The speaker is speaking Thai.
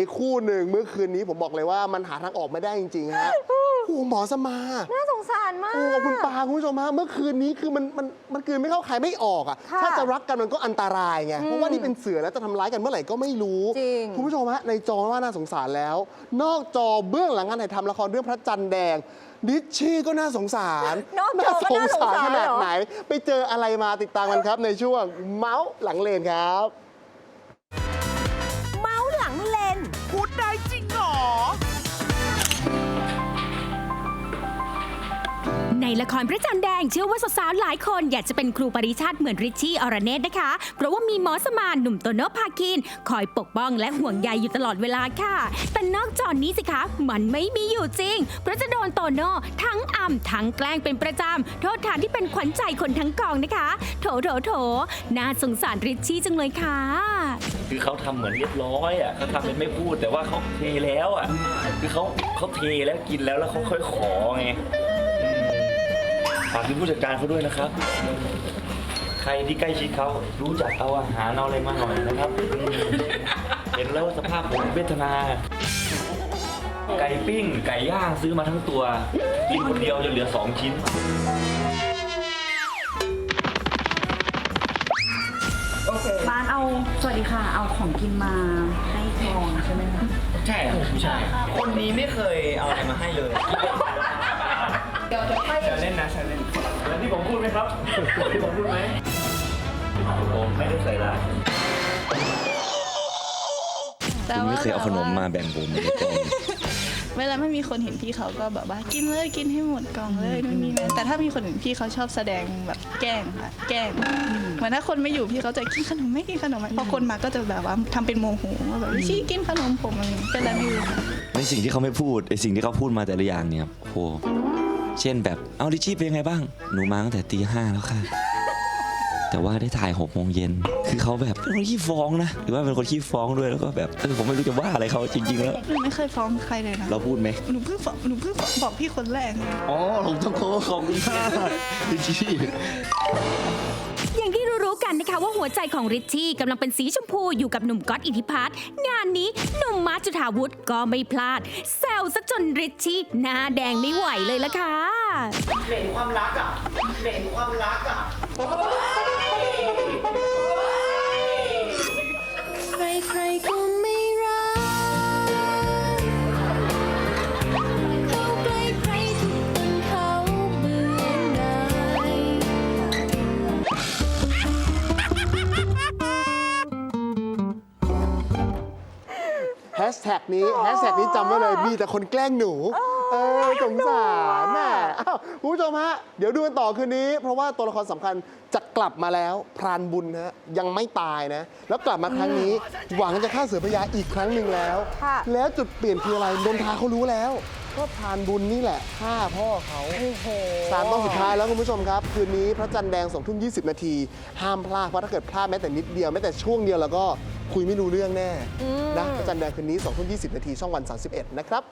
มีคู่หนึ่งเมื่อคืนนี้ผมบอกเลยว่ามันหาทางออกไม่ได้จริงๆฮะโอ้โหหมอสมาน่าสงสารมากโอ้ขอบคุณปาคุณผู้ชมฮะเมื่อคืนนี้คือมันมันมันคืนไม่เข้าใครไม่ออกอะค่ะถ้าจะรักกันมันก็อันตรายไงเพราะว่านี่เป็นเสือแล้วจะทำร้ายกันเมื่อไหร่ก็ไม่รู้ จริง คุณผู้ชมฮะในจอว่าน่าสงสารแล้ว นอกจอเบื้องหลังงานถ่ายทำละครเรื่องพระจันทร์แดงดิชชี่ก็น่าสงสารนอกจอก็น่าสงสารขนาดเหรอ ไหน ไปเจออะไรมาติดตามกันครับในช่วงเมาส์หลังเลนครับ ในละครพระจันทร์แดงเชื่อว่าสาวๆหลายคนอยากจะเป็นครูปริชาติเหมือนริชชี่อรเนตนะคะ เพราะว่ามีหมอสมานหนุ่มโตโนภาคิน คอยปกป้องและห่วงใยอยู่ตลอดเวลาค่ะ แต่นอกจอนี้สิคะมันไม่มีอยู่จริง เพราะจะโดนโตโน่ทั้งอ่ำทั้งแกล้งเป็นประจำโทษฐานที่เป็นขวัญใจคนทั้งกองนะคะ โถโถโถน่าสงสารริชชี่จังเลยค่ะ คือเขาทำเหมือนเรียบร้อยอะเขาทำเป็นไม่พูดแต่ว่าเขาเทแล้วอะคือเขาเขาเทแล้วกินแล้วแล้วเขาค่อยขอไง ฝากถึงผู้จัดการเขาด้วยนะครับ ใครที่ใกล้ชิดเขารู้จักเอาอาหารเอาอะไรมาหน่อยนะครับอืมเห็นแล้วสภาพผมเวทนา ไก่ปิ้ง ไก่ย่างซื้อมาทั้งตัว กินคนเดียวจะเหลือสองชิ้น บ้านเอา สวัสดีค่ะ เอาของกินมาให้ทองใช่ไหมคะ ใช่ครับผู้ชายคนนี้ไม่เคยเอาอะไรมาให้เลย เดี๋ยวจะให้จะเล่นนะจะเล่นเหมือนที่ผมพูดไหมครับที่ผมพูดไหมผมไม่ได้ใส่ร้ายผมไม่เคยเอาขนมมาแบ่งผมในกองเวลาไม่มีคนเห็นพี่เขาก็แบบว่ากินเลยกินให้หมดกล่องเลยนู่นนี่นั่นแต่ถ้ามีคนเห็นพี่เขาชอบแสดงแบบแกล้งค่ะแกล้งเหมือนถ้าคนไม่อยู่พี่เขาจะกินขนมไม่กินขนมพอคนมาก็จะแบบว่าทำเป็นโมโหว่าแบบชี้กินขนมผมอะไรอย่างเงี้ยเป็นอะไรไม่รู้ค่ะในสิ่งที่เขาไม่พูดไอสิ่งที่เขาพูดมาแต่ละอย่างเนี่ยโอ้โห เช่นแบบเอาลิชชี่เป็นยังไงบ้าง หนูมาตั้งแต่ตีห้าแล้วค่ะ แต่ว่าได้ถ่ายหกโมงเย็น คือเขาแบบเป็นคนขี้ฟ้องนะ หรือว่าเป็นคนขี้ฟ้องด้วยแล้วก็แบบเออผมไม่รู้จะว่าอะไรเขาจริง ๆ แล้ว หนูไม่เคยฟ้องใครเลยนะ เราพูดไหมหนูเพิ่งฟ้องหนูเพิ่งบอกพี่คนแรกเลยอ๋อผมต้องขอขอบคุณค่ะลิชชี่ อย่างที่รู้ๆกันนะคะว่าหัวใจของริชชี่กำลังเป็นสีชมพูอยู่กับหนุ่มก๊อตอิทธิพัฒน์งานนี้หนุ่มมาร์คจุธาวุฒิก็ไม่พลาดแซวซะจนริชชี่หน้าแดงไม่ไหวเลยละค่ะ เหม็นความรักอะเหม็นความรักอะ แฮชแท็กนี้แฮชแท็กนี้จำไว้เลยมีแต่คนแกล้งหนู เออสงสารแม่อ้าวคุณผู้ชมฮะ เดี๋ยวดูกันต่อคืนนี้ เพราะว่าตัวละครสำคัญจะกลับมาแล้วพรานบุญฮะยังไม่ตายนะ แล้วกลับมาครั้งนี้หวังจะฆ่าเสือพญาอีกครั้งหนึ่งแล้ว ค่ะ แล้วจุดเปลี่ยนคืออะไรนนทาเขารู้แล้ว ก็พรานบุญนี่แหละฆ่าพ่อเขาสามตอนสุดท้ายแล้วคุณผู้ชมครับ คืนนี้พระจันทร์แดงสองทุ่มยีนาที ห้ามพลาดเพราะถ้าเกิดพลาดแม้แต่นิดเดียวแม้แต่ช่วงเดียวแล้วก็คุยไม่รู้เรื่องแน่นะพระจันทร์แดงคืนนี้สองทุ่มยีนาทีช่องวัน31นะครับ